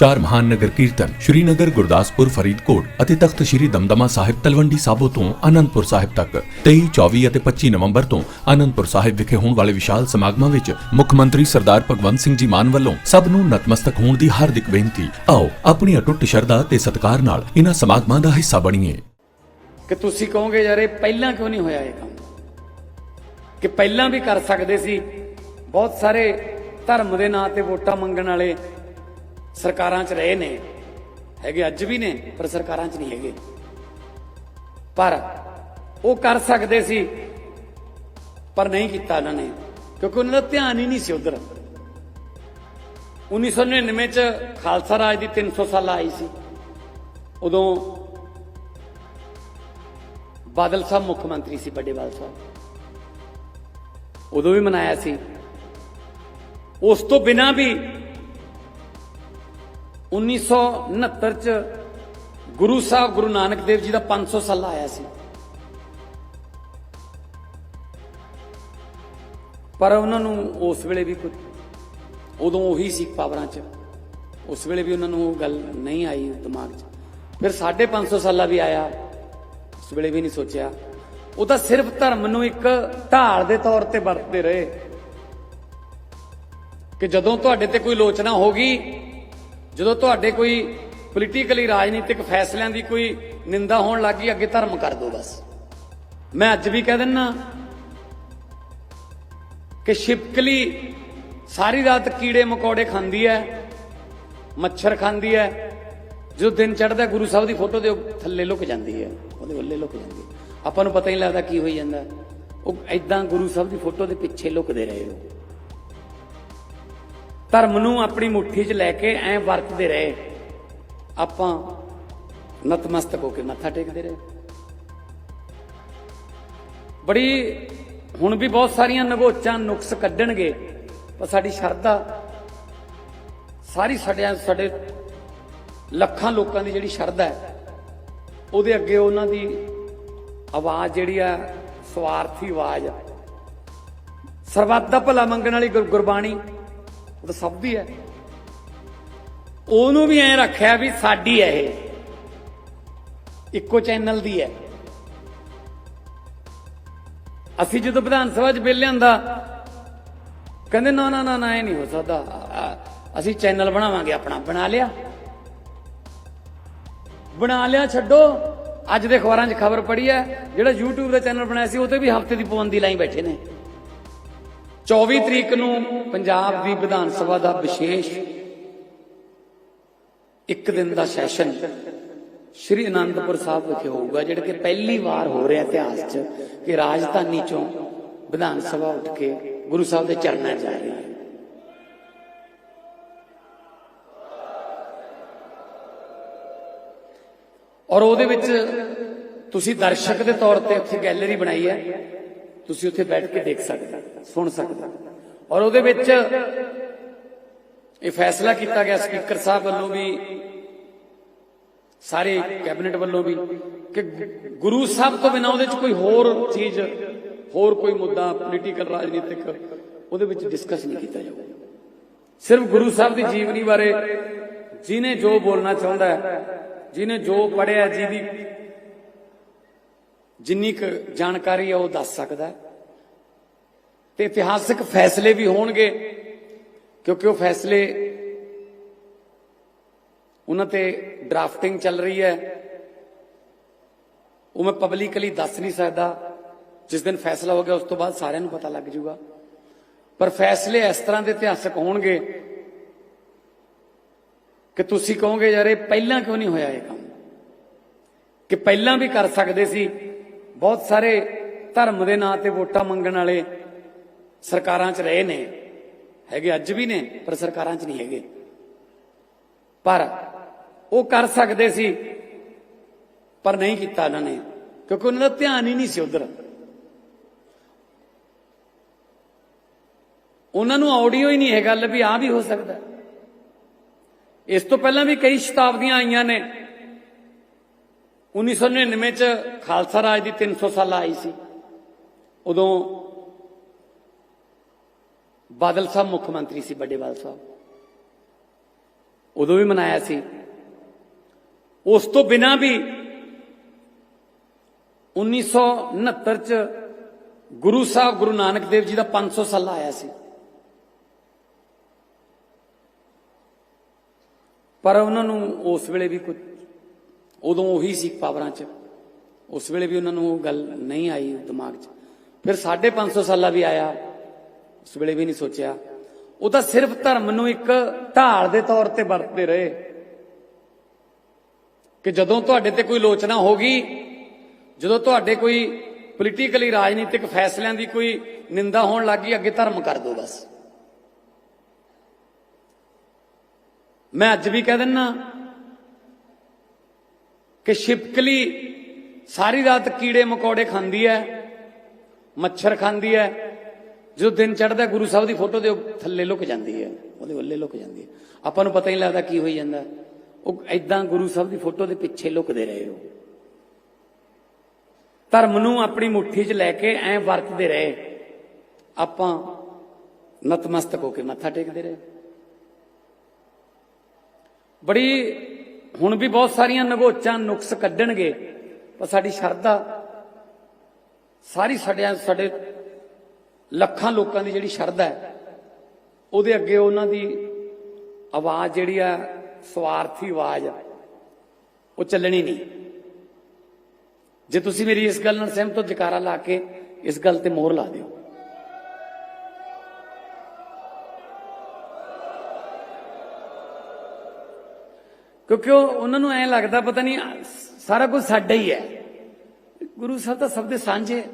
ਚਾਰ ਮਹਾਨ ਨਗਰ ਕੀਰਤਨ ਸ਼੍ਰੀਨਗਰ, ਗੁਰਦਾਸਪੁਰ, ਫਰੀਦਕੋਟ ਅਤੇ ਤਖਤ ਸ਼੍ਰੀ ਦਮਦਮਾ ਸਾਹਿਬ ਤਲਵੰਡੀ ਸਾਬੋ ਤੋਂ ਆਨੰਦਪੁਰ ਸਾਹਿਬ ਤੱਕ। 23 24 ਅਤੇ 25 ਨਵੰਬਰ ਤੋਂ ਆਨੰਦਪੁਰ ਸਾਹਿਬ ਵਿਖੇ ਹੋਣ ਵਾਲੇ ਵਿਸ਼ਾਲ ਸਮਾਗਮਾਂ ਵਿੱਚ ਮੁੱਖ ਮੰਤਰੀ ਸਰਦਾਰ ਭਗਵੰਤ ਸਿੰਘ ਜੀ ਮਾਨ ਵੱਲੋਂ ਸਭ ਨੂੰ ਨਤਮਸਤਕ ਹੋਣ ਦੀ ਹਾਰਦਿਕ ਬੇਨਤੀ। ਆਓ, ਆਪਣੀ ਅਟੁੱਟ ਸ਼ਰਧਾ ਤੇ ਸਤਿਕਾਰ ਨਾਲ ਇਹਨਾਂ ਸਮਾਗਮਾਂ ਦਾ ਹਿੱਸਾ ਬਣੀਏ। ਕਿ ਤੁਸੀਂ ਕਹੋਗੇ, ਯਾਰ, ਇਹ ਪਹਿਲਾਂ ਕਿਉਂ ਨਹੀਂ ਹੋਇਆ ਇਹ ਕੰਮ? ਕਿ ਪਹਿਲਾਂ ਵੀ ਕਰ ਸਕਦੇ ਸੀ? ਬਹੁਤ ਸਾਰੇ ਧਰਮ ਦੇ ਨਾਂ ਤੇ ਵੋਟਾਂ ਮੰਗਣ ਵਾਲੇ ਸਰਕਾਰਾਂ 'ਚ ਰਹੇ ਨੇ, ਹੈਗੇ ਅੱਜ ਵੀ ਨੇ, ਪਰ ਸਰਕਾਰਾਂ 'ਚ ਨਹੀਂ ਹੈਗੇ। ਪਰ ਉਹ ਕਰ ਸਕਦੇ ਸੀ, ਪਰ ਨਹੀਂ ਕੀਤਾ ਉਹਨਾਂ ਨੇ, ਕਿਉਂਕਿ ਉਹਨਾਂ ਦਾ ਧਿਆਨ ਹੀ ਨਹੀਂ ਸੀ ਉਧਰ। 1999 ਚ ਖਾਲਸਾ ਰਾਜ ਦੀ 300 ਸਾਲ ਆਈ ਸੀ। ਉਦੋਂ ਬਾਦਲ ਸਾਹਿਬ ਮੁੱਖ ਮੰਤਰੀ ਸੀ ਵੱਡੇ ਬਾਦਲ ਸਾਹਿਬ। ਉਦੋਂ ਵੀ ਮਨਾਇਆ ਸੀ। ਉਸ ਤੋਂ ਬਿਨਾ ਵੀ 1969 ਚ ਗੁਰੂ ਸਾਹਿਬ ਗੁਰੂ ਨਾਨਕ ਦੇਵ ਜੀ ਦਾ 500 ਸਾਲਾ ਆਇਆ ਸੀ। ਪਰ ਉਹਨਾਂ ਨੂੰ ਉਸ ਵੇਲੇ ਵੀ ਕੁਝ ਉਦੋਂ ਉਹੀ ਸੀ ਪਾਵਰਾਂ 'ਚ। ਉਸ ਵੇਲੇ ਵੀ ਉਹਨਾਂ ਨੂੰ ਉਹ ਗੱਲ ਨਹੀਂ ਆਈ ਦਿਮਾਗ 'ਚ। ਫਿਰ 550 ਸਾਲਾ ਵੀ ਆਇਆ। ਉਸ ਵੇਲੇ ਵੀ ਨਹੀਂ ਸੋਚਿਆ। ਉਹ ਤਾਂ ਸਿਰਫ ਧਰਮ ਨੂੰ ਇੱਕ ਢਾਲ ਦੇ ਤੌਰ ਤੇ ਵਰਤਦੇ ਰਹੇ। ਕਿ ਜਦੋਂ ਤੁਹਾਡੇ ਤੇ ਕੋਈ ਲੋਚਨਾ ਹੋਗੀ ਜਦੋਂ ਤੁਹਾਡੇ ਕੋਈ ਪੋਲੀਟੀਕਲੀ ਰਾਜਨੀਤਿਕ ਫੈਸਲਿਆਂ ਦੀ ਕੋਈ ਨਿੰਦਾ ਹੋਣ ਲੱਗੀ ਅੱਗੇ ਧਰਮ ਕਰ ਦਿਓ ਬਸ। ਮੈਂ ਅੱਜ ਵੀ ਕਹਿ ਦਿੰਨਾ ਕਿ ਛਿਪਕਲੀ ਸਾਰੀ ਰਾਤ ਕੀੜੇ ਮਕੌੜੇ ਖਾਂਦੀ ਹੈ, ਮੱਛਰ ਖਾਂਦੀ ਹੈ ਜਦੋਂ ਦਿਨ ਚੜ੍ਹਦਾ ਗੁਰੂ ਸਾਹਿਬ ਦੀ ਫੋਟੋ ਦੇ ਥੱਲੇ ਲੁਕ ਜਾਂਦੀ ਹੈ, ਉਹਦੇ ਵੱਲੇ ਲੁਕ ਜਾਂਦੀ ਆਪਾਂ ਨੂੰ ਪਤਾ ਹੀ ਨਹੀਂ ਲੱਗਦਾ ਕੀ ਹੋਈ ਜਾਂਦਾ। ਉਹ ਐਦਾਂ ਗੁਰੂ ਸਾਹਿਬ ਦੀ ਫੋਟੋ ਦੇ ਪਿੱਛੇ ਲੁਕਦੇ ਰਹੇ ਉਹ। ਧਰਮ ਨੂੰ ਆਪਣੀ ਮੁੱਠੀ 'ਚ ਲੈ ਕੇ ਐ ਵਰਤਦੇ ਰਹੇ। ਆਪਾਂ ਨਤਮਸਤਕ ਹੋ ਕੇ ਮੱਥਾ ਟੇਕਦੇ ਰਹੇ। ਬੜੀ, ਹੁਣ ਵੀ ਬਹੁਤ ਸਾਰੀਆਂ ਨਗੋਚਾਂ ਨੁਕਸ ਕੱਢਣਗੇ, ਪਰ ਸਾਡੀ ਸ਼ਰਧਾ ਸਾਰੀ ਸਾਡਿਆਂ ਸਾਡੇ ਲੱਖਾਂ ਲੋਕਾਂ ਦੀ ਜਿਹੜੀ ਸ਼ਰਧਾ ਹੈ, ਉਹਦੇ ਅੱਗੇ ਉਹਨਾਂ ਦੀ ਆਵਾਜ਼ ਜਿਹੜੀ ਆ, ਸਵਾਰਥੀ ਆਵਾਜ਼ ਆ। ਸਰਬੱਤ ਦਾ ਭਲਾ ਮੰਗਣ ਵਾਲੀ ਗੁਰ- ਗੁਰਬਾਣੀ ਉਹ ਤਾਂ ਸਭ ਦੀ ਹੈ। ਉਹਨੂੰ ਵੀ ਐ ਰੱਖਿਆ ਵੀ ਸਾਡੀ ਹੈ ਇਹ। ਇੱਕੋ ਚੈਨਲ ਦੀ ਹੈ। ਅਸੀਂ ਜਦੋਂ ਵਿਧਾਨ ਸਭਾ 'ਚ ਬਿੱਲ ਲਿਆਂਦਾ ਕਹਿੰਦੇ ਨਾ ਨਾ ਨਾ ਨਾ, ਇਹ ਨਹੀਂ ਹੋ ਸਕਦਾ। ਅਸੀਂ ਚੈਨਲ ਬਣਾਵਾਂਗੇ, ਆਪਣਾ ਬਣਾ ਲਿਆ। ਬਣਾ ਲਿਆ, ਛੱਡੋ। ਅੱਜ ਦੇ ਅਖਬਾਰਾਂ 'ਚ ਖਬਰ ਪੜੀ ਹੈ, ਜਿਹੜਾ YouTube ਦਾ ਚੈਨਲ ਬਣਾਇਆ ਸੀ, ਉਹ ਤੇ ਵੀ ਹਫ਼ਤੇ ਦੀ ਪਾਬੰਦੀ ਲਾਈ ਬੈਠੇ ਨੇ। 24 ਤਰੀਕ ਨੂੰ ਪੰਜਾਬ ਦੀ ਵਿਧਾਨ ਸਭਾ ਦਾ ਵਿਸ਼ੇਸ਼ ਇੱਕ ਦਿਨ ਦਾ ਸੈਸ਼ਨ ਸ਼੍ਰੀ ਅਨੰਦਪੁਰ ਸਾਹਿਬ ਵਿਖੇ ਹੋਊਗਾ, ਜਿਹੜਾ ਕਿ ਪਹਿਲੀ ਵਾਰ ਹੋ ਰਿਹਾ ਇਤਿਹਾਸ 'ਚ ਕਿ ਰਾਜਧਾਨੀ ਚੋਂ ਵਿਧਾਨ ਸਭਾ ਉੱਠ ਕੇ ਗੁਰੂ ਸਾਹਿਬ ਦੇ ਚਰਨਾਂ 'ਚ ਜਾ ਰਹੀ ਹੈ। ਔਰ ਉਹਦੇ ਵਿੱਚ ਤੁਸੀਂ ਦਰਸ਼ਕ ਦੇ ਤੌਰ ਤੇ ਉੱਥੇ ਗੈਲਰੀ ਬਣਾਈ ਹੈ। ਤੁਸੀਂ ਉੱਥੇ ਬੈਠ ਕੇ ਦੇਖ ਸਕਦੇ, ਸੁਣ ਸਕਦੇ। ਔਰ ਉਹਦੇ ਵਿੱਚ ਇਹ ਫੈਸਲਾ ਕੀਤਾ ਗਿਆ ਸਪੀਕਰ ਸਾਹਿਬ ਵੱਲੋਂ ਵੀ, ਸਾਰੇ ਕੈਬਨਿਟ ਵੱਲੋਂ ਵੀ, ਕਿ ਗੁਰੂ ਸਾਹਿਬ ਤੋਂ ਬਿਨਾਂ ਉਹਦੇ ਵਿੱਚ ਕੋਈ ਹੋਰ ਚੀਜ਼, ਹੋਰ ਕੋਈ ਮੁੱਦਾ ਪੋਲੀਟੀਕਲ ਰਾਜਨੀਤਿਕ, ਉਹਦੇ ਵਿੱਚ ਡਿਸਕਸ ਨਹੀਂ ਕੀਤਾ ਜਾਊਗਾ। ਸਿਰਫ ਗੁਰੂ ਸਾਹਿਬ ਦੀ ਜੀਵਨੀ ਬਾਰੇ, ਜਿਹਨੇ ਜੋ ਬੋਲਣਾ ਚਾਹੁੰਦਾ ਹੈ, ਜਿਹਨੇ ਜੋ ਪੜਿਆ ਜਿਹਦੀ ਜਿੰਨੀ ਕੁ ਜਾਣਕਾਰੀ ਹੈ ਉਹ ਦੱਸ ਸਕਦਾ ਹੈ। ਤੇ ਇਤਿਹਾਸਕ ਫੈਸਲੇ ਵੀ ਹੋਣਗੇ, ਕਿਉਂਕਿ ਉਹ ਫੈਸਲੇ ਉਹਨਾਂ ਤੇ ਡਰਾਫਟਿੰਗ ਚੱਲ ਰਹੀ ਹੈ। ਉਹ ਮੈਂ ਪਬਲਿਕਲੀ ਦੱਸ ਨਹੀਂ ਸਕਦਾ। ਜਿਸ ਦਿਨ ਫੈਸਲਾ ਹੋ ਗਿਆ ਉਸ ਤੋਂ ਬਾਅਦ ਸਾਰਿਆਂ ਨੂੰ ਪਤਾ ਲੱਗ ਜਾਊਗਾ। ਪਰ ਫੈਸਲੇ ਇਸ ਤਰ੍ਹਾਂ ਦੇ ਇਤਿਹਾਸਕ ਹੋਣਗੇ ਕਿ ਤੁਸੀਂ ਕਹੋਗੇ, ਯਾਰ ਇਹ ਪਹਿਲਾਂ ਕਿਉਂ ਨਹੀਂ ਹੋਇਆ ਇਹ ਕੰਮ? ਕਿ ਪਹਿਲਾਂ ਵੀ ਕਰ ਸਕਦੇ ਸੀ ਬਹੁਤ ਸਾਰੇ ਧਰਮ ਦੇ ਨਾਂ ਤੇ ਵੋਟਾਂ ਮੰਗਣ ਵਾਲੇ ਸਰਕਾਰਾਂ 'ਚ ਰਹੇ ਨੇ। ਹੈਗੇ ਅੱਜ ਵੀ ਨੇ, ਪਰ ਸਰਕਾਰਾਂ 'ਚ ਨਹੀਂ ਹੈਗੇ। ਪਰ ਉਹ ਕਰ ਸਕਦੇ ਸੀ, ਪਰ ਨਹੀਂ ਕੀਤਾ ਉਹਨਾਂ ਨੇ, ਕਿਉਂਕਿ ਉਹਨਾਂ ਦਾ ਧਿਆਨ ਹੀ ਨਹੀਂ ਸੀ ਉਧਰ। ਉਹਨਾਂ ਨੂੰ ਆਡੀਓ ਹੀ ਨਹੀਂ ਹੈ ਗੱਲ ਵੀ ਆ ਵੀ ਹੋ ਸਕਦਾ। ਇਸ ਤੋਂ ਪਹਿਲਾਂ ਵੀ ਕਈ ਸ਼ਤਾਬਦੀਆਂ ਆਈਆਂ ਨੇ 1999 ਚ ਖਾਲਸਾ ਰਾਜ ਦੀ 300 ਸਾਲ ਆਈ ਸੀ। ਉਦੋਂ ਬਾਦਲ ਸਾਹਿਬ ਮੁੱਖ ਮੰਤਰੀ ਸੀ ਵੱਡੇ ਬਾਦਲ ਸਾਹਿਬ। ਉਦੋਂ ਵੀ ਮਨਾਇਆ ਸੀ। ਉਸ ਤੋਂ ਬਿਨਾ ਵੀ 1969 ਚ ਗੁਰੂ ਸਾਹਿਬ ਗੁਰੂ ਨਾਨਕ ਦੇਵ ਜੀ ਦਾ 500 ਸਾਲਾ ਆਇਆ ਸੀ। ਪਰ ਉਹਨਾਂ ਨੂੰ ਉਸ ਵੇਲੇ ਵੀ ਕੁਝ ਉਦੋਂ ਉਹੀ ਸੀ ਪਾਵਰਾਂ 'ਚ। ਉਸ ਵੇਲੇ ਵੀ ਉਹਨਾਂ ਨੂੰ ਉਹ ਗੱਲ ਨਹੀਂ ਆਈ ਦਿਮਾਗ 'ਚ। ਫਿਰ 550 ਸਾਲਾਂ ਵੀ ਆਇਆ। ਉਸ ਵੇਲੇ ਵੀ ਨਹੀਂ ਸੋਚਿਆ। ਉਹ ਤਾਂ ਸਿਰਫ ਧਰਮ ਨੂੰ ਇੱਕ ਢਾਲ ਦੇ ਤੌਰ ਤੇ ਵਰਤਦੇ ਰਹੇ। ਕਿ ਜਦੋਂ ਤੁਹਾਡੇ ਤੇ ਕੋਈ ਲੋਚਨਾ ਹੋਗੀ ਜਦੋਂ ਤੁਹਾਡੇ ਕੋਈ ਪੋਲੀਟੀਕਲੀ ਰਾਜਨੀਤਿਕ ਫੈਸਲਿਆਂ ਦੀ ਕੋਈ ਨਿੰਦਾ ਹੋਣ ਲੱਗੀ ਅੱਗੇ ਧਰਮ ਕਰ ਦਿਓ ਬਸ। ਮੈਂ ਅੱਜ ਵੀ ਕਹਿ ਦਿੰਨਾ ਕਿ ਛਿਪਕਲੀ ਸਾਰੀ ਰਾਤ ਕੀੜੇ ਮਕੌੜੇ ਖਾਂਦੀ ਹੈ, ਮੱਛਰ ਖਾਂਦੀ ਹੈ ਜਦੋਂ ਦਿਨ ਚੜ੍ਹਦਾ ਗੁਰੂ ਸਾਹਿਬ ਦੀ ਫੋਟੋ ਦੇ ਉਹ ਥੱਲੇ ਲੁਕ ਜਾਂਦੀ ਹੈ, ਉਹਦੇ ਵੱਲੇ ਲੁਕ ਜਾਂਦੀ ਹੈ। ਆਪਾਂ ਨੂੰ ਪਤਾ ਹੀ ਨਹੀਂ ਲੱਗਦਾ ਕੀ ਹੋਈ ਜਾਂਦਾ। ਉਹ ਐਦਾਂ ਗੁਰੂ ਸਾਹਿਬ ਦੀ ਫੋਟੋ ਦੇ ਪਿੱਛੇ ਲੁਕਦੇ ਰਹੇ ਉਹ। ਧਰਮ ਨੂੰ ਆਪਣੀ ਮੁੱਠੀ 'ਚ ਲੈ ਕੇ ਐ ਵਰਤਦੇ ਰਹੇ। ਆਪਾਂ ਨਤਮਸਤਕ ਹੋ ਕੇ ਮੱਥਾ ਟੇਕਦੇ ਰਹੇ। ਬੜੀ ਹੁਣ ਵੀ ਬਹੁਤ ਸਾਰੀਆਂ ਨਗੋਚਾਂ ਨੁਕਸ ਕੱਢਣਗੇ ਪਰ ਸਾਡੀ ਸ਼ਰਧਾ ਸਾਰੀ ਸਾਡਿਆਂ ਸਾਡੇ ਲੱਖਾਂ ਲੋਕਾਂ ਦੀ ਜਿਹੜੀ ਸ਼ਰਧਾ ਹੈ ਉਹਦੇ ਅੱਗੇ ਉਹਨਾਂ ਦੀ ਆਵਾਜ਼ ਜਿਹੜੀ ਆ ਸਵਾਰਥੀ ਆਵਾਜ਼ ਆ, ਉਹ ਚੱਲਣੀ ਨਹੀਂ। ਜੇ ਤੁਸੀਂ ਮੇਰੀ ਇਸ ਗੱਲ ਨਾਲ ਸਹਿਮਤ ਹੋ ਜਕਾਰਾ ਲਾ ਕੇ ਇਸ ਗੱਲ ਤੇ ਮੋਹਰ ਲਾ ਦਿਓ। ਕਿਉਂਕਿ ਉਹਨਾਂ ਨੂੰ ਐ ਲੱਗਦਾ ਪਤਾ ਨਹੀਂ, ਸਾਰਾ ਕੁਝ ਸਾਡਾ ਹੀ ਹੈ। ਗੁਰੂ ਸਾਹਿਬ ਤਾਂ ਸਭ ਦੇ ਸਾਂਝੇ।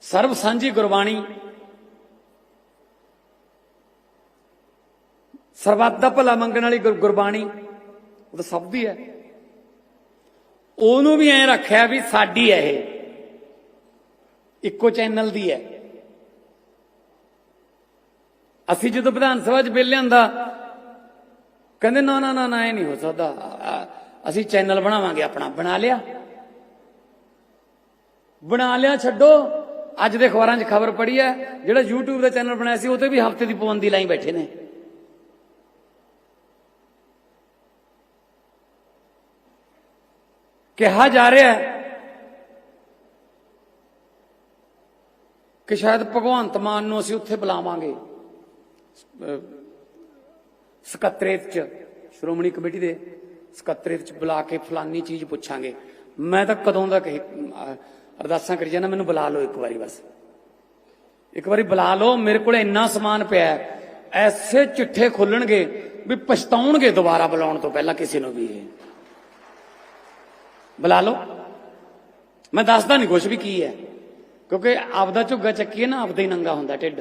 ਸਰਬ ਸਾਂਝੀ ਗੁਰਬਾਣੀ। ਸਰਬੱਤ ਦਾ ਭਲਾ ਮੰਗਣ ਵਾਲੀ ਗੁਰਬਾਣੀ। ਉਹ ਤਾਂ ਸਭ ਦੀ ਹੈ। ਉਹਨੂੰ ਵੀ ਐ ਰੱਖਿਆ ਵੀ ਸਾਡੀ ਹੈ ਇਹ। ਇੱਕੋ ਚੈਨਲ ਦੀ ਹੈ। ਅਸੀਂ ਜਦੋਂ ਵਿਧਾਨ ਸਭਾ 'ਚ ਬਿੱਲ ਲਿਆਂਦਾ ਕਹਿੰਦੇ, ਨਾ ਨਾ ਨਾ ਨਾ, ਇਹ ਨਹੀਂ ਹੋ ਸਕਦਾ। ਅਸੀਂ ਚੈਨਲ ਬਣਾਵਾਂਗੇ ਆਪਣਾ। ਬਣਾ ਲਿਆ। ਬਣਾ ਲਿਆ, ਛੱਡੋ। ਅੱਜ ਦੇ ਅਖਬਾਰਾਂ 'ਚ ਖਬਰ ਪੜੀ ਹੈ, ਜਿਹੜਾ YouTube ਦਾ ਚੈਨਲ ਬਣਾਇਆ ਸੀ, ਉਹ ਤੇ ਵੀ ਹਫ਼ਤੇ ਦੀ ਪਾਬੰਦੀ ਲਾਈ ਬੈਠੇ ਨੇ। ਕਿਹਾ ਜਾ ਰਿਹਾ ਹੈ ਕਿ ਸ਼ਾਇਦ ਭਗਵੰਤ ਮਾਨ ਨੂੰ ਅਸੀਂ ਉੱਥੇ ਬੁਲਾਵਾਂਗੇ। ਸਕੱਤਰੇਤ ਚ, ਸ਼੍ਰੋਮਣੀ ਕਮੇਟੀ ਦੇ ਸਕੱਤਰੇਤ ਚ ਬੁਲਾ ਕੇ ਫਲਾਨੀ ਚੀਜ਼ ਪੁੱਛਾਂਗੇ। ਮੈਂ ਤਾਂ ਕਦੋਂ ਦਾ ਕਹੀ ਅਰਦਾਸਾਂ ਕਰੀ ਜਾਣਾ ਮੈਨੂੰ ਬੁਲਾ ਲਓ ਇੱਕ ਵਾਰੀ ਬਸ। ਇੱਕ ਵਾਰੀ ਬੁਲਾ ਲਓ, ਮੇਰੇ ਕੋਲ ਇੰਨਾ ਸਮਾਨ ਪਿਆ ਐਸੇ ਚਿੱਠੇ ਖੁੱਲਣਗੇ ਵੀ ਪਛਤਾਉਣਗੇ ਦੁਬਾਰਾ ਬੁਲਾਉਣ ਤੋਂ ਪਹਿਲਾਂ ਕਿਸੇ ਨੂੰ ਵੀ ਇਹ। ਬੁਲਾ ਲਓ। ਮੈਂ ਦੱਸਦਾ ਨਹੀਂ ਕੁਝ ਵੀ ਕੀ ਹੈ, ਕਿਉਂਕਿ ਆਪਦਾ ਝੁੱਗਾ ਚੱਕੀਏ ਨਾ, ਆਪਦਾ ਹੀ ਨੰਗਾ ਹੁੰਦਾ ਢਿੱਡ।